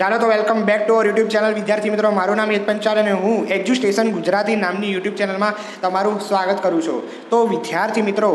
ચાલો તો welcome back to our YouTube channel વિદ્યાર્થી મિત્રો, મારું નામ હેત પંચાલ અને હું સ્ટેશન ગુજરાતી નામની યુટ્યુબ ચેનલમાં તમારું સ્વાગત કરું છું. તો વિદ્યાર્થી મિત્રો,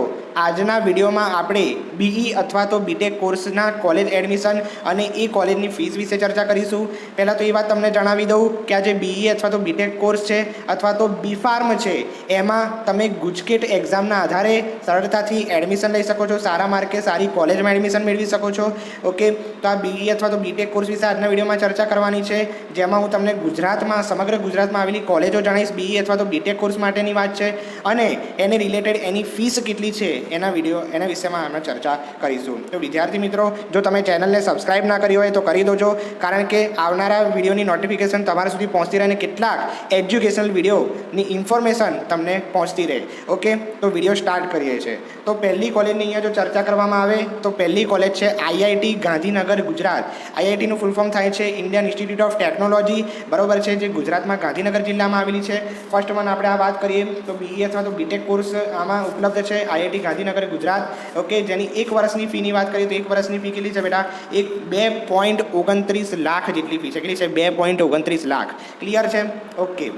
આજના વિડીયોમાં આપણે બીઈ અથવા તો બીટેક કોર્સના કોલેજ એડમિશન અને એ કોલેજની ફીસ વિશે ચર્ચા કરીશું. પહેલાં તો એ વાત તમને જણાવી દઉં કે આ જે બીઈ અથવા તો બીટેક કોર્સ છે અથવા તો બી ફાર્મ છે, એમાં તમે ગુજકેટ એક્ઝામના આધારે સરળતાથી એડમિશન લઈ શકો છો. સારા માર્કે સારી કોલેજમાં એડમિશન મેળવી શકો છો. ઓકે તો આ બીઈ અથવા તો બીટેક કોર્સ વિશે આજના વિડીયોમાં ચર્ચા કરવાની છે. જેમાં હું તમને ગુજરાતમાં, સમગ્ર ગુજરાતમાં આવેલી કોલેજો જણાવીશ બીઈ અથવા તો બીટેક કોર્સ માટેની વાત છે. અને એને રિલેટેડ એની ફીસ કેટલી છે, એના વીડિયો એના વિષયમાં અમે ચર્ચા કરીશું. તો વિદ્યાર્થી મિત્રો, જો તમે ચેનલને સબસ્ક્રાઈબ ના કરી હોય તો કરી દોજો કારણ કે આવનારા વિડીયોની નોટિફિકેશન તમારા સુધી પહોંચતી રહે અને કેટલાક એજ્યુકેશનલ વિડીયોની ઇન્ફોર્મેશન તમને પહોંચતી રહે. ઓકે તો વીડિયો સ્ટાર્ટ કરીએ છીએ. તો પહેલી કોલેજની અહીંયા જો ચર્ચા કરવામાં આવે, તો પહેલી કોલેજ છે આઈઆઈટી ગાંધીનગર, ગુજરાત. આઈઆઈટીનું ફૂલ ફોર્મ થાય છે. ઇન્ડિયન ઇન્સ્ટિટ્યૂટ ઓફ ટેકનોલોજી બરોબર છે, જે ગુજરાતમાં ગાંધીનગર જિલ્લામાં આવેલી છે. ફર્સ્ટ વન આપણે આ વાત કરીએ, તો બીઈ અથવા તો બીટેક કોર્સ આમાં ઉપલબ્ધ છે આઈઆઈટી ગાંધીનગર, ગુજરાત. ઓકે જેની એક વર્ષની ફીની વાત કરીએ, તો એક વર્ષની ફી કેટલી છે બેટા? એક બે પોઈન્ટ ઓગણત્રીસ લાખ જેટલી ફી છે. કેટલી છે? બે પોઈન્ટ ઓગણત્રીસ લાખ. ક્લિયર છે? ઓકે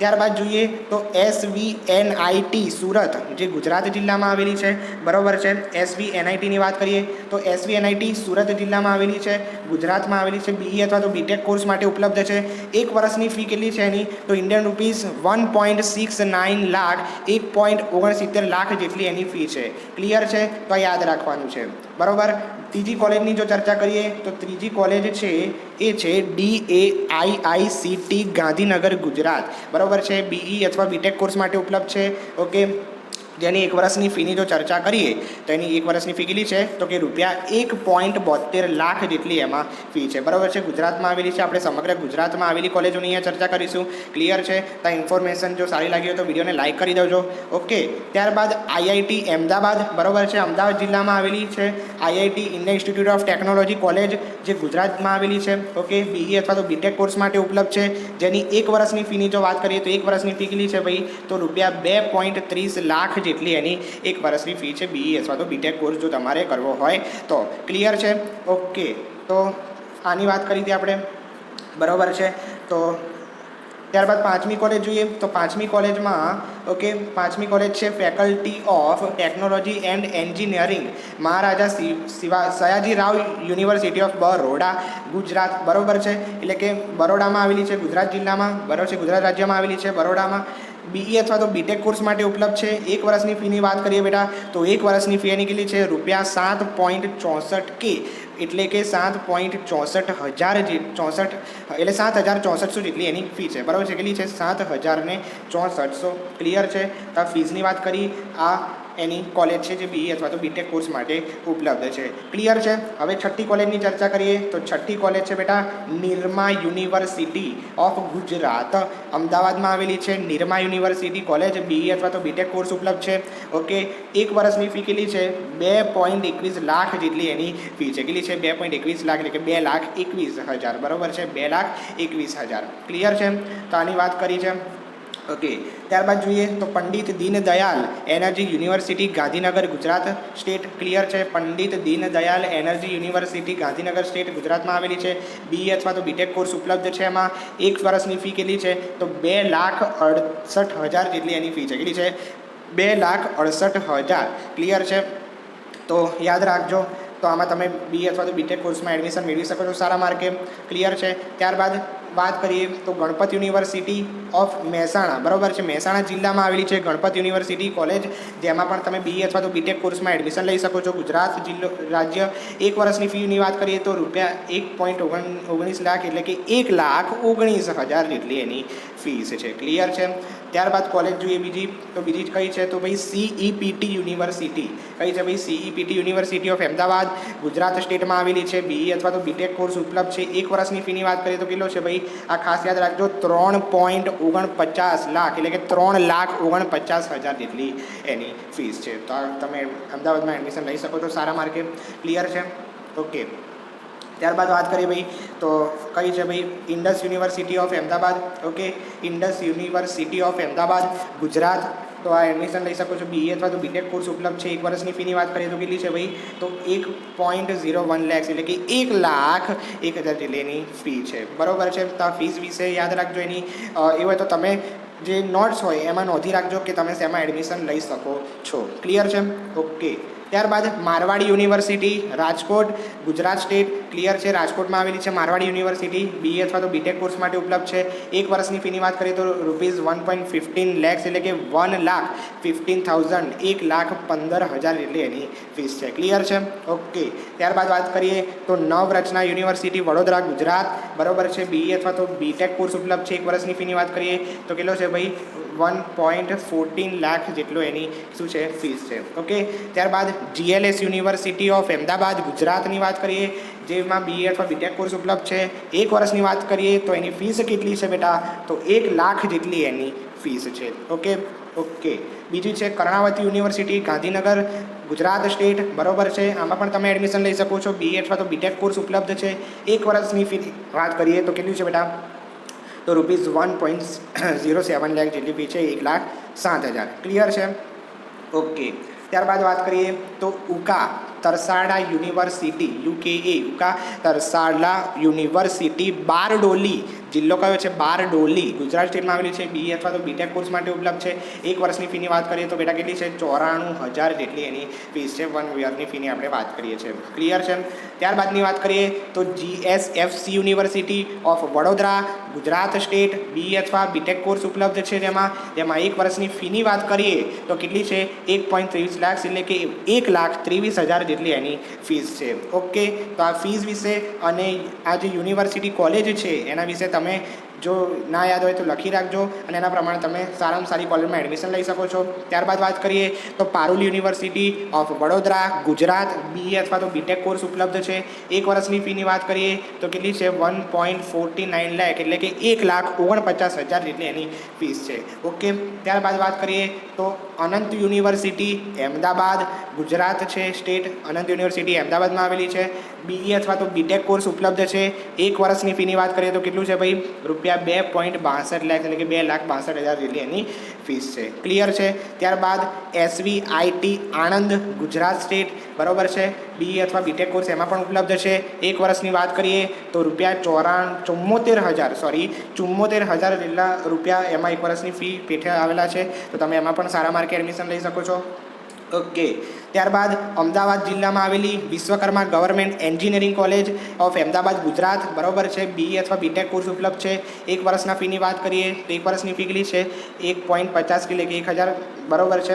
ત્યારબાદ જોઈએ તો S V N IT Surat, જે ગુજરાત જિલ્લામાં આવેલી છે, બરોબર છે? એસ વી એનઆઈટીની વાત કરીએ તો એસ વી એનઆઈટી સુરત જિલ્લામાં આવેલી છે, ગુજરાતમાં આવેલી છે, બીઈ અથવા તો બીટેક કોર્સ માટે ઉપલબ્ધ છે. એક વર્ષની ફી કેટલી છે એની? તો Indian rupees one point six nine lakh એક પોઈન્ટ ઓગણસિત્તેર લાખ જેટલી એની ફી છે. ક્લિયર છે? તો યાદ રાખવાનું છે. બરોબર? ત્રીજી કોલેજની જો ચર્ચા કરીએ, તો ત્રીજી કોલેજ છે, એ છે D A I I C T Gandhinagar, Gujarat. બરાબર છે? બીઈ અથવા બીટેક કોર્સ માટે ઉપલબ્ધ છે. ઓકે જેની એક વર્ષની ફીની જો ચર્ચા કરીએ, તો એની એક વર્ષની ફી કેટલી છે? તો કે રૂપિયા એક પોઈન્ટ બોતેર લાખ જેટલી એમાં ફી છે. બરાબર છે? ગુજરાતમાં આવેલી છે. આપણે સમગ્ર ગુજરાતમાં આવેલી કોલેજોની અહીંયા ચર્ચા કરીશું. ક્લિયર છે? તો ઇન્ફોર્મેશન જો સારી લાગી હોય તો વિડીયોને લાઇક કરી દેજો. ઓકે ત્યારબાદ આઈઆઈટી અમદાવાદ. બરાબર છે? અમદાવાદ જિલ્લામાં આવેલી છે IIT Indian institute of technology college, જે ગુજરાતમાં આવેલી છે. ઓકે બીઈ અથવા તો બીટેક કોર્સ માટે ઉપલબ્ધ છે. જેની એક વર્ષની ફીની જો વાત કરીએ, તો એક વર્ષની ફી કેટલી છે ભાઈ? તો રૂપિયા બે પોઈન્ટ ત્રીસ લાખ જેટલી એની એક વર્ષની ફી છે બીઈ અથવા તો બીટેક કોર્સ જો તમારે કરવો હોય તો. ક્લિયર છે? ઓકે તો આની વાત કરી હતી આપણે. બરાબર છે? તો ત્યારબાદ પાંચમી કોલેજ જોઈએ. તો પાંચમી કોલેજમાં ઓકે પાંચમી કોલેજ છે faculty of technology and engineering Maharaja Shiv, Shiva, Sayaji Rao university of Baroda, Gujarat. બરોબર છે? એટલે કે બરોડામાં આવેલી છે ગુજરાત જિલ્લામાં. બરોબર છે? ગુજરાત રાજ્યમાં આવેલી છે બરોડામાં. બીઈ અથવા તો બીટેક કોર્સ માટે ઉપલબ્ધ છે. એક વર્ષની ફીની વાત કરીએ બેટા, તો એક વર્ષની ફી એની કેટલી છે? રૂપિયા સાત પોઈન્ટ ચોસઠ કે એટલે કે સાત પોઈન્ટ ચોસઠ હજાર જે ચોસઠ, એટલે સાત હજાર ચોસઠસો જેટલી એની ફી છે. બરાબર છે? કેટલી છે? સાત હજારને ચોસઠસો ક્લિયર છે? તો ફીઝની વાત કરી. આ એની કોલેજ છે જે બીઈ અથવા તો બીટેક કોર્સ માટે ઉપલબ્ધ છે. ક્લિયર છે? હવે છઠ્ઠી કોલેજની ચર્ચા કરીએ. તો છઠ્ઠી કોલેજ છે બેટા નિરમા યુનિવર્સિટી ઓફ ગુજરાત. અમદાવાદમાં આવેલી છે નિરમા યુનિવર્સિટી કોલેજ બીઈ અથવા તો બીટેક કોર્સ ઉપલબ્ધ છે. ઓકે, એક વર્ષની ફી કેટલી છે? બે પોઈન્ટ એકવીસ લાખ જેટલી એની ફી છે. કેટલી છે? બે પોઈન્ટ એકવીસ લાખ એટલે કે બે લાખ એકવીસ હજાર. બરાબર છે? બે લાખ એકવીસ હજાર. ક્લિયર છે? તો આની વાત કરી છે. ઓકે ત્યારબાદ જોઈએ તો Pandit Deendayal energy university, Gandhinagar, Gujarat. State clear છે, Pandit Deendayal energy university, Gandhinagar state ગુજરાતમાં આવેલી છે. બી અથવા તો બીટેક કોર્સ ઉપલબ્ધ છે એમાં. એક વર્ષની ફી કેટલી છે? તો બે લાખ અડસઠ હજાર જેટલી એની ફી છે. કેટલી છે? બે લાખ અડસઠ હજાર. ક્લિયર છે? તો યાદ રાખજો. તો આમાં તમે બી અથવા તો બીટેક કોર્સમાં એડમિશન મેળવી શકો છો સારા માર્કે ક્લિયર છે? ત્યારબાદ વાત કરીએ તો ગણપત યુનિવર્સિટી ઓફ મહેસાણા. બરાબર છે, મહેસાણા જિલ્લામાં આવેલી છે ગણપત યુનિવર્સિટી કોલેજ. જેમાં પણ તમે બી અથવા તો બીટેક કોર્સમાં એડમિશન લઈ શકો છો. ગુજરાત જિલ્લો, રાજ્ય એક વર્ષની ફીની વાત કરીએ તો રૂપિયા એક પોઈન્ટ ઓગણ, ઓગણીસ લાખ એટલે કે એક લાખ ઓગણીસ હજાર જેટલી એની ફીસ છે. ક્લિયર છે? ત્યારબાદ કોલેજ જોઈએ બીજી, તો બીજી કઈ છે? તો ભાઈ સીઈપીટી યુનિવર્સિટી. કઈ છે ભાઈ? CEPT university of Ahmedabad. Gujarat સ્ટેટમાં આવેલી છે. બીઈ અથવા તો બીટેક કોર્સ ઉપલબ્ધ છે. એક વર્ષની ફીની વાત કરીએ તો કેટલો છે ભાઈ? આ ખાસ યાદ રાખજો, ત્રણ પોઈન્ટ ઓગણપચાસ લાખ, એટલે કે ત્રણ લાખ ઓગણપચાસ હજાર જેટલી એની ફીસ છે. તો તમે અમદાવાદમાં એડમિશન લઈ શકો છો, સારા માર્કે ક્લિયર છે? ઓકે ત્યારબાદ વાત કરીએ ભાઈ, તો કઈ છે ભાઈ? Indus university of Ahmedabad okay Indus university of Ahmedabad Gujarat. તો આ એડમિશન લઈ શકો છો. બીએ અથવા તો બીટેક કોર્સ ઉપલબ્ધ છે. એક વર્ષની ફીની વાત કરીએ તો કેટલી છે ભાઈ? તો એક પોઈન્ટ ઝીરો વન લેક્સ એટલે કે એક લાખ એક હજાર જેટલીની ફી છે. બરાબર છે? તો આ ફીસ વિશે યાદ રાખજો એની. એ હોય તો તમે જે નોટ્સ હોય એમાં નોંધી રાખજો કે તમે શેમાં એડમિશન લઈ શકો છો. ક્લિયર છે? ઓકે ત્યારબાદ Marwadi university, Rajkot, Gujarat state clear છે, રાજકોટમાં આવેલી છે મારવાડી યુનિવર્સિટી બીએ અથવા તો બીટેક કોર્સ માટે ઉપલબ્ધ છે. એક વર્ષની ફીની વાત કરીએ તો rupees one point fifteen lakhs એટલે કે વન લાખ ફિફ્ટીન થાઉઝન્ડ એક લાખ પંદર હજાર એટલે એની ફીસ છે. ક્લિયર છે? ઓકે ત્યારબાદ વાત કરીએ તો નવરચના યુનિવર્સિટી, વડોદરા, ગુજરાત. બરોબર છે? બીએ અથવા તો બીટેક કોર્સ ઉપલબ્ધ છે. એક વર્ષની ફીની વાત કરીએ તો કેટલો છે ભાઈ? વન પોઈન્ટ ફોર્ટીન લાખ જેટલો એની શું છે ફીસ છે. ઓકે ત્યારબાદ જીએલએસ યુનિવર્સિટી ઓફ અમદાવાદ ગુજરાતની વાત કરીએ, જેમાં બીએ અથવા બીટેક કોર્સ ઉપલબ્ધ છે. એક વર્ષની વાત કરીએ તો એની ફીસ કેટલી છે બેટા? તો એક લાખ જેટલી એની ફીસ છે. ઓકે ઓકે બીજી છે કર્ણાવતી યુનિવર્સિટી ગાંધીનગર, ગુજરાત સ્ટેટ બરોબર છે? આમાં પણ તમે એડમિશન લઈ શકો છો. બીએ અથવા તો બીટેક કોર્સ ઉપલબ્ધ છે. એક વર્ષની ફી વાત કરીએ તો કેટલી છે બેટા? તો rupees one point zero seven lakh જેટલી ફી છે, એક લાખ સાત હજાર. ક્લિયર છે? ઓકે ત્યારબાદ વાત કરીએ તો ઉકા તરસાડા યુનિવર્સિટી યુકે એ, ઉકા તરસાડા યુનિવર્સિટી બારડોલી જિલ્લો કયો છે બારડોલી ગુજરાત સ્ટેટમાં આવેલી છે બી અથવા તો બીટેક કોર્સ માટે ઉપલબ્ધ છે. એક વર્ષની ફીની વાત કરીએ તો બેટા કેટલી છે? ચોરાણું હજાર જેટલી એની ફીસ છે. વન યરની ફીની આપણે વાત કરીએ છીએ. ક્લિયર છે? ત્યારબાદની વાત કરીએ તો GSFC university of Vadodara Gujarat state B અથવા બીટેક કોર્સ ઉપલબ્ધ છે જેમાં જેમાં એક વર્ષની ફીની વાત કરીએ તો કેટલી છે? એક પોઈન્ટ ત્રેવીસ લાખ, એટલે કે એક લાખ ત્રેવીસ હજાર જેટલી એની ફીસ છે. ઓકે તો આ ફીસ વિશે અને આ જે યુનિવર્સિટી કોલેજ છે, એના વિશે તમે જો ના યાદ હોય તો લખી રાખજો અને એના પ્રમાણે તમે સારામાં સારી કોલેજમાં એડમિશન લઈ શકો છો. ત્યારબાદ વાત કરીએ તો Parul university of Vadodara, Gujarat BA અથવા તો બીટેક કોર્સ ઉપલબ્ધ છે. એક વર્ષની ફીની વાત કરીએ તો કેટલી છે? One point forty nine lakh, એટલે કે એક લાખ ઓગણપચાસ હજાર જેટલી એની ફીસ છે. ઓકે, ત્યારબાદ વાત કરીએ તો અનંત યુનિવર્સિટી અમદાવાદ ગુજરાત છે. સ્ટેટ અનંત યુનિવર્સિટી અમદાવાદમાં આવેલી છે. બીઈ અથવા તો બીટેક કોર્સ ઉપલબ્ધ છે. એક વર્ષની ફીની વાત કરીએ તો કેટલું છે ભાઈ? રૂપિયા બે પોઈન્ટ બાસઠ લાખ એટલે કે બે લાખ બાસઠ હજાર જેટલી એની ફીસ છે. ક્લિયર છે? ત્યારબાદ SV IT Anand Gujarat state, બરાબર છે? બીએ અથવા બીટેક કોર્સ એમાં પણ ઉપલબ્ધ છે. એક વર્ષની વાત કરીએ તો રૂપિયા ચોરાણ ચુમ્મોતેર હજાર સોરી ચુમ્મોતેર હજાર જેટલા રૂપિયા એમાં એક વર્ષની ફી પેઠે આવેલા છે. તો તમે એમાં પણ સારા માર્કે એડમિશન લઈ શકો છો. ઓકે. ત્યારબાદ અમદાવાદ જિલ્લામાં આવેલી Vishwakarma government engineering college of Ahmedabad, Gujarat. બરોબર છે. બી અથવા બીટેક કોર્સ ઉપલબ્ધ છે. એક વર્ષના ફીની વાત કરીએ, તો એક વર્ષની ફી કેટલી છે? એક પોઈન્ટ પચાસ એટલે કે એક હજાર. બરોબર છે.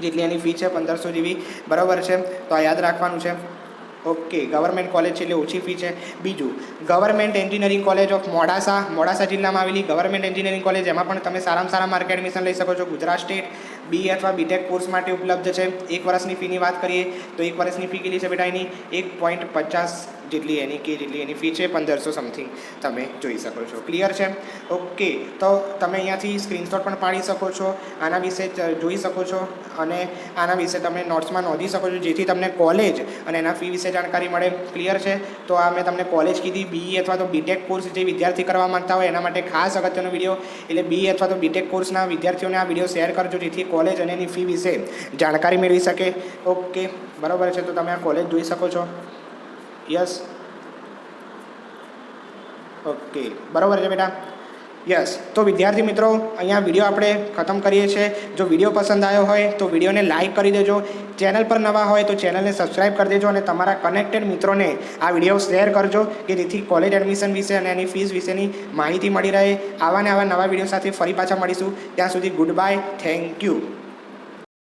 જેટલી એની ફી છે, પંદરસો જેવી. બરોબર છે. તો આ યાદ રાખવાનું છે. ઓકે. ગવર્મેન્ટ કોલેજ છે એટલે ઓછી ફી છે. બીજું, government engineering college of Modasa. Modasa જિલ્લામાં આવેલી ગવર્મેન્ટ એન્જિનિયરિંગ કોલેજ, એમાં પણ તમે સારામાં સારા માર્કે એડમિશન લઈ શકો છો. ગુજરાત સ્ટેટ બી અથવા બીટેક કોર્સ માટે ઉપલબ્ધ છે. એક વર્ષની ફીની વાત કરીએ, તો એક વર્ષની ફી કેટલી છે બેટા એની એક પોઈન્ટ પચાસ જેટલી એની કે જેટલી એની ફી છે, પંદરસો સમથિંગ તમે જોઈ શકો છો. ક્લિયર છે? ઓકે તો તમે અહીંયાથી સ્ક્રીનશોટ પણ પાડી શકો છો. આના વિશે જોઈ શકો છો અને આના વિશે તમે નોટ્સમાં નોંધી શકો છો, જેથી તમને કોલેજ અને એના ફી વિશે જાણકારી મળે. ક્લિયર છે? તો આ મેં તમને કોલેજ કીધી. બીઈ અથવા તો બીટેક કોર્સ જે વિદ્યાર્થી કરવા માગતા હોય, એના માટે ખાસ અગત્યનો વીડિયો એટલે બીઈ અથવા તો બીટેક કોર્સના વિદ્યાર્થીઓને આ વીડિયો શેર કરજો, જેથી કોલેજ અને એની ફી વિશે જાણકારી મેળવી શકે. ઓકે બરાબર છે, તો તમે આ કોલેજ જોઈ શકો છો. યસ ઓકે બરાબર છે બેટા. યસ તો વિદ્યાર્થી મિત્રો, અહીંયા વીડિયો આપણે ખતમ કરીએ છીએ. જો વીડિયો પસંદ આવ્યો હોય, તો વિડીયોને લાઇક કરી દેજો. ચેનલ પર નવા હોય, તો ચેનલને સબસ્ક્રાઈબ કરી દેજો અને તમારા કનેક્ટેડ મિત્રોને આ વીડિયો શેર કરજો, કે જેથી કોલેજ એડમિશન વિશે અને એની ફીસ વિશેની માહિતી મળી રહે. આવા ને આવા નવા વીડિયો સાથે ફરી પાછા મળીશું. ત્યાં સુધી ગુડ બાય થેન્ક યુ